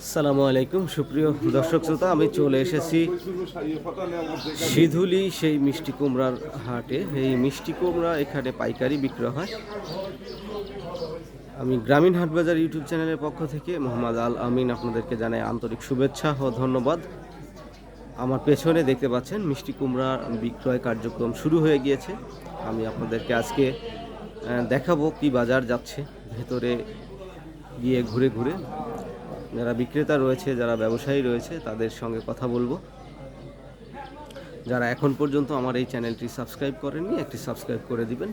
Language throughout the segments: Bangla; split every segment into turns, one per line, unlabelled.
আসসালামু আলাইকুম, সুপ্রিয় দর্শক শ্রোতা, আমি চলে এসেছি সিধুলি সেই মিষ্টি কুমড়ার হাটে। এই মিষ্টি কুমড়া এখানে পাইকারি বিক্রয় হয়। আমি গ্রামীণ হাট বাজার ইউটিউব চ্যানেলের পক্ষ থেকে মোহাম্মদ আল আমিন আপনাদেরকে জানাই আন্তরিক শুভেচ্ছা ও ধন্যবাদ। আমার পেছনে দেখতে পাচ্ছেন মিষ্টি কুমড়া বিক্রয় কার্যক্রম শুরু হয়ে গিয়েছে। আমি আপনাদেরকে আজকে দেখাবো কি বাজার যাচ্ছে। ভেতরে গিয়ে ঘুরে ঘুরে যারা বিক্রেতা রয়েছে, যারা ব্যবসায়ী রয়েছে, তাদের সঙ্গে কথা বলব। যারা এখন পর্যন্ত আমার এই চ্যানেলটি সাবস্ক্রাইব করেননি, একটি সাবস্ক্রাইব করে দিবেন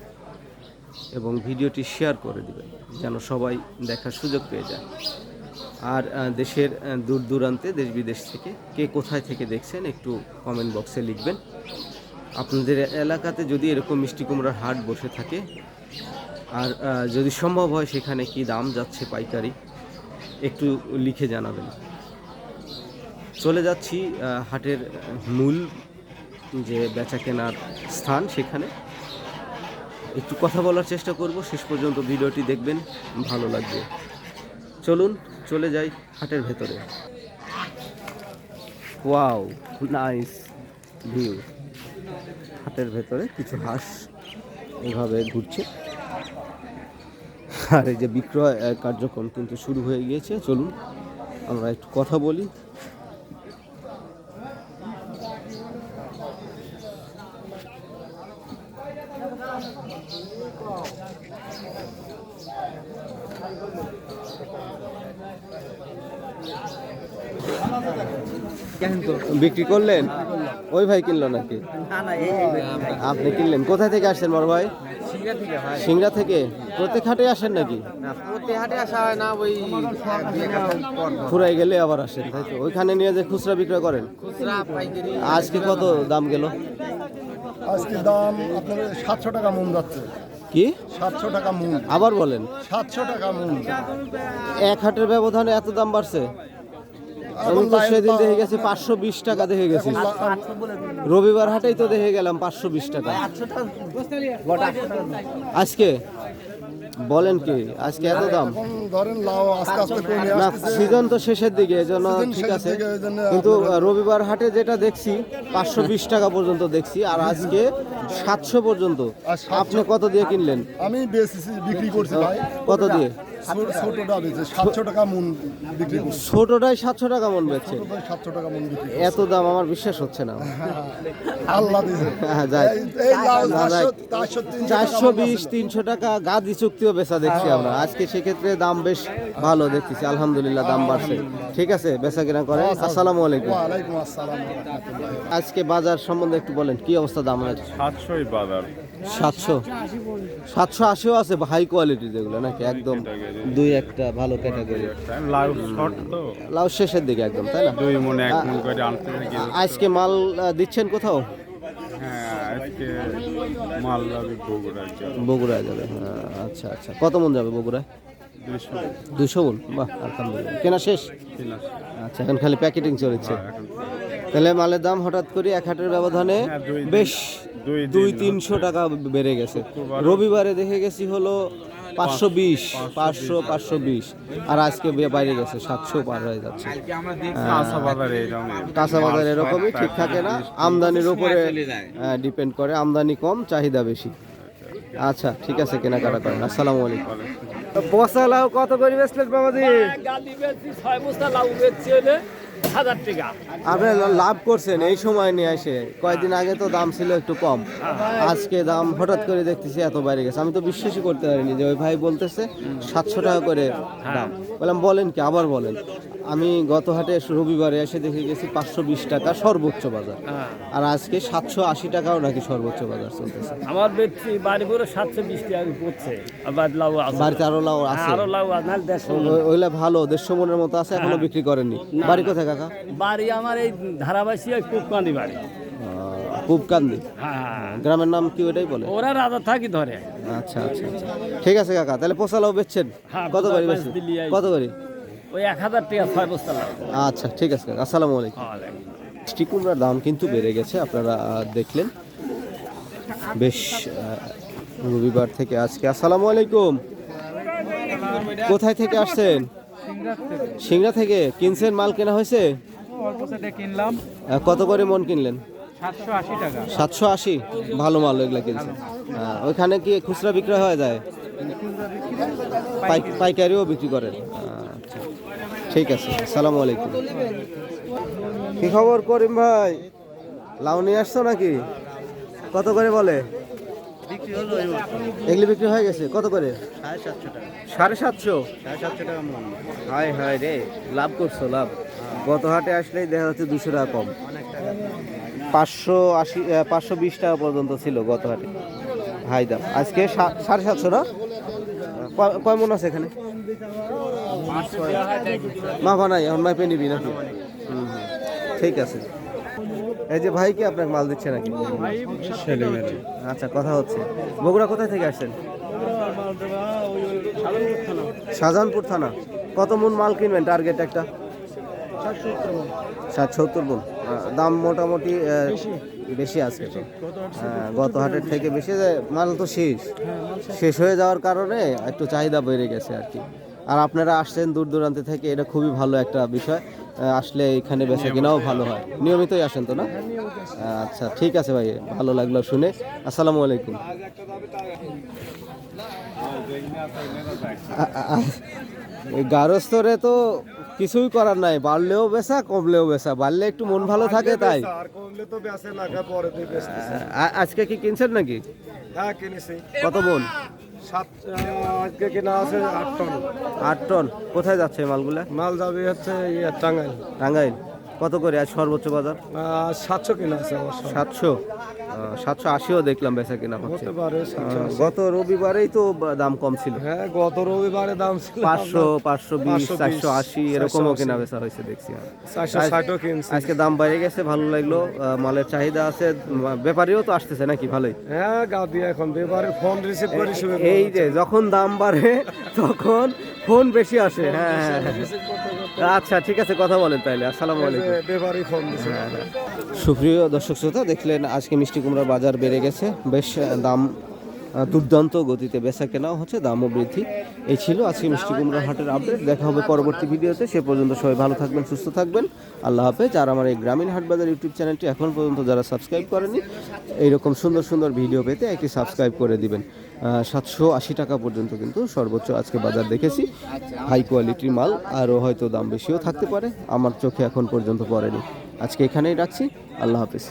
এবং ভিডিওটি শেয়ার করে দিবেন, যেন সবাই দেখার সুযোগ পেয়ে যায়। আর দেশের দূর দূরান্তে, দেশ বিদেশ থেকে কে কোথায় থেকে দেখছেন, একটু কমেন্ট বক্সে লিখবেন। আপনাদের এলাকাতে যদি এরকম মিষ্টি কুমড়ার হাট বসে থাকে, আর যদি সম্ভব হয় সেখানে কি দাম যাচ্ছে পাইকারি একটু লিখে জানাবেন। চলে যাচ্ছি হাটের মূল যে বেচা কেনার স্থান সেখানে। একটু কথা বলার চেষ্টা করব, শেষ পর্যন্ত ভিডিওটি দেখবেন, ভালো লাগবে। চলুন, চলে যাই হাটের ভেতরে। Wow, nice view. হাটের ভেতরে কিছু হাঁস এভাবে ঘুরছে। আর এই যে বিক্রয় কার্যক্রম কিন্তু শুরু হয়ে গিয়েছে। চলুন আমরা একটু কথা বলি। বিক্রি করলেন? ওই ভাই কিনলো নাকি? আপনি কিনলেন। কোথায় থেকে আসছেন বড় ভাই? সিংড়া থেকে প্রত্যেক হাটে আসেন নাকি?
হয়।
ফুরাই গেলে আবার আসেন তাই তো? ওইখানে নিয়ে যে খুচরা বিক্রয় করেন?
খুচরা
আজকে কত দাম গেল?
আজকে দাম আপনার সাতশো টাকা মন যাচ্ছে।
কি?
সাতশো টাকা মন
আবার বলেন।
সাতশো টাকা মন
এক হাটের ব্যবধানে এত দাম বাড়ছে? আমি তো সেদিন দেখে গেছি পাঁচশো বিশ টাকা দেখে গেছি। রবিবার হাটেই তো দেখে গেলাম পাঁচশো বিশ টাকা। আজকে? বলেন কি আজকে এত দাম?
ধরেন লাউ আস্তে আস্তে কমে
না সিজন তো শেষের দিকে এজন্য ঠিক আছে। কিন্তু রবিবার হাটে যেটা দেখছি পাঁচশো বিশ টাকা পর্যন্ত দেখছি আর আজকে সাতশো পর্যন্ত। আপনি কত দিয়ে কিনলেন?
আমি বিক্রি করছি ভাই।
কত দিয়ে?
ছোটটা সাতশো টাকা মন বিক্রি করছি।
ছোটটাই সাতশো টাকা মন বেচছে
সাতশো টাকা মন বিক্রি
এত দাম আমার বিশ্বাস হচ্ছে না।
আল্লাহ
হ্যাঁ।
চারশো-
বিশ তিনশো টাকা গাদি চুক্তিও বেচা দেখছি আমরা। আজকে সেক্ষেত্রে দাম বেশ ভালো দেখতেছি। আলহামদুলিল্লাহ দাম বাড়ছে। ঠিক আছে বেচা কিনা করে আসসালামু আলাইকুম।
আসসালাম।
আজকে বাজার সম্বন্ধে একটু বলেন কি অবস্থা দাম আছে
সাতশোই বাজার।
সাতশো। সাতশো আশিও আছে হাই কোয়ালিটি যেগুলো নাকি একদম দুই একটা ভালো ক্যাটাগরি
লাউ
শেষের দিকে একদম তাই না?
দুই মনে এক মন করে আনতে
আজকে মাল দিচ্ছেন কোথাও?
হ্যাঁ আজকে মাল যাবে
হ্যাঁ, আচ্ছা আচ্ছা। কত মন যাবে বগুড়ায়?
দুইশো।
দুশো মন? বাহ আলহামদুলিল্লাহ। কেনা শেষ? আচ্ছা এখন খালি প্যাকেটিং চলেছে।
এখন
তাহলে মালের দাম হঠাৎ করে এক হাটের ব্যবধানে
হ্যাঁ,
বেশ
দুই
তিনশো টাকা বেড়ে গেছে। রবিবারে দেখে গেছি হলো পাঁচশো বিশ পাঁচশো পাঁচশো বিশ। আর আজকে বাইরে গেছে সাতশো পার হয়ে যাচ্ছে।
কাঁচা বাজার
এরকমই ঠিক থাকে না। আমদানির উপরে ডিপেন্ড করে। আমদানি কম চাহিদা বেশি। আচ্ছা ঠিক আছে কেনাকাটা করেন। আসসালামু আলাইকুম। বসালাও কত করে বেচলেন বাবাজি?
গালি বেচছি ছয় বস্তা লাউ বেচছি হলে হাজার টাকা।
আপনি লাভ করছেন এই সময় নিয়ে এসে। কয়েকদিন আগে তো দাম ছিল একটু কম। আজকে দাম হঠাৎ করে দেখতেছি এত বাইরে গেছে। আমি তো বিশ্বাসই করতে পারিনি যে ওই ভাই বলতেছে সাতশো টাকা করে দাম। বললাম, বলেন কি? আবার বলেন। আমি গত হাটে রবিবারে এসে দেখে গেছি পাঁচশো বিশ টাকা সর্বোচ্চ বাজার। আর আজকে সাতশো আশি টাকাও নাকি সর্বোচ্চ বাজার চলতেছে।
আমার বেচছি বাড়ি করে সাতশো বিশ টাকা পড়ছে। আবার লাউ আছে।
বাড়িতে আরও লাউ আছে?
আরও লাউ আছে নাহলে দেড়শো মণ।
ওই- ওইগুলা ভালো দেড়শো মনের মতো আছে এখনও বিক্রি করেনি বাড়ি কোথায় কাকা?
বাড়ি আমার এই ধারাবাসী ওই কুপকান্দি বাড়ি।
কুপকান্দি?
হ্যাঁ
গ্রামের নাম কি ওটাই বলে?
ওরা রাজা থাকি ধরে।
আচ্ছা আচ্ছা আচ্ছা। ঠিক আছে কাকা তাহলে পোষালাও বেচছেন?
হ্যাঁ,
কত করে
পোষা
বেচছেন?
দিল্লি আইছি।
কত করে?
ওই এক হাজার টাকা ছয় বস্তা লাউ
আচ্ছা ঠিক আছে। আসসালামু আলাইকুম।
খাওয়া
মিষ্টি কুমড়ার দাম কিন্তু বেড়ে গেছে, আপনারা দেখলেন। বেশ রবিবার থেকে আজকে। আসসালামু আলাইকুম। কোথায় থেকে আসছেন? সিংড়া থেকে। কিনছেন মাল কেনা হয়েছে?
কিনলাম
কত করে মন কিনলেন?
সাতশো আশি।
ভালো মাল এগুলো কিনছে ওইখানে কি খুচরা বিক্রয় হয়ে যায়? পাই- পাইকারিও বিক্রি করেন। ঠিক আছে সালামু আলাইকুম। কি খবর করিম ভাই? লাউ নিয়ে আসছো নাকি? কত করে বলে? এগুলি বিক্রি হয়ে গেছে কত করে? সাড়ে সাতশো হাই হাই রে লাভ করছ লাভ। গত হাটে আসলেই দেখা যাচ্ছে দুশো টাকা কম। পাঁচশো আশি পাঁচশো বিশ টাকা পর্যন্ত ছিল গত হাটে। হাই দাম আজকে সাড়ে সাতশো না? ক- কয় মন আছে এখানে? মাফা নাই এখন মাইপে নিবি নাকি? হুম, হুম। ঠিক আছে। এই যে ভাই কি আপনাকে মাল দিচ্ছে নাকি? আচ্ছা কথা হচ্ছে। বগুড়া কোথায় থেকে আসছেন? শাহজাহানপুর থানা। কত মন মাল কিনবেন? টার্গেট একটা? ষাট সত্তর মন। দাম মোটামুটি বেশি। আছে তো। হ্যাঁ, গত হাটের থেকে বেশি। মাল তো শেষ। শেষ। হয়ে যাওয়ার কারণে একটু চাহিদা বেড়ে গেছে আর কি। আর আপনারা আসছেন দূর দূরান্ত থেকে এটা খুবই ভালো একটা বিষয়। আসলে এখানে বেচা কেনাও ভালো হয়। নিয়মিতই আসেন তো না? আচ্ছা ঠিক আছে ভাই ভালো লাগল শুনে। আসসালামু আলাইকুম। গারস্থরে তো কিছুই করার নাই বাড়লেও বেচা কমলেও বেচা বাড়লে একটু মন ভালো থাকে তাই।
আর কমলে তো বেঁচে পরে
আজকে কি কিনছেন নাকি?
হ্যাঁ কিনেছি।
কত মন?
সাত আজকে কেনা আছে আট টন।
আট টন। কোথায় যাচ্ছে মালগুলা?
মাল যাবে হচ্ছে ইয়ে টাঙ্গাইল।
টাঙ্গাইল। কত করে আজ সর্বোচ্চ বাজার?
সাতশো কেনা আছে
সাতশো? সাতশো আশিও দেখলাম বেচা কিনা হচ্ছে। গত রবিবারেই তো দাম কম ছিল।
হ্যাঁ গত রবিবারে দাম ছিল।
পাঁচশো পাঁচশো বিশ চারশো আশি এরকমও কেনা বেচা হয়েছে দেখছি আজকে দাম বাইরে গেছে ভালো লাগল। মালের চাহিদা আছে ব্যাপারীও তো আসতেছে নাকি ভালোই?
হ্যাঁ গাও দিয়ে এখন ব্যাপারে ফোন রিসিভ করি
এই যে যখন দাম বাড়ে তখন ফোন বেশি আসে। হ্যাঁ হ্যাঁ, হ্যাঁ। আচ্ছা ঠিক আছে কথা বলেন তাইলে। আসসালামু আলাইকুম।
ব্যাপারই ফোন দিছে।
সুপ্রিয় দর্শক শ্রোতা দেখলেন আজকে মিষ্টি কুমড়ার বাজার বেড়ে গেছে। বেশ দাম দুর্দান্ত গতিতে বেচা কেনাও হচ্ছে, দামও বৃদ্ধি। এই ছিল আজকে মিষ্টি কুমড়ার হাটের আপডেট দেখা হবে পরবর্তী ভিডিওতে। সে পর্যন্ত সবাই ভালো থাকবেন, সুস্থ থাকবেন। আল্লাহ হাফেজ। আর আমার এই গ্রামীণ হাট বাজার ইউটিউব চ্যানেলটি এখন পর্যন্ত যারা সাবস্ক্রাইব করেনি, এইরকম সুন্দর সুন্দর ভিডিও পেতে একটি সাবস্ক্রাইব করে দিবেন। সাতশো আশি টাকা পর্যন্ত কিন্তু সর্বোচ্চ আজকে বাজার দেখেছি। হাই কোয়ালিটির মাল, আরও হয়তো দাম বেশিও থাকতে পারে। আমার চোখে এখন পর্যন্ত পড়েনি। আজকে এখানেই রাখছি। আল্লাহ হাফেজ।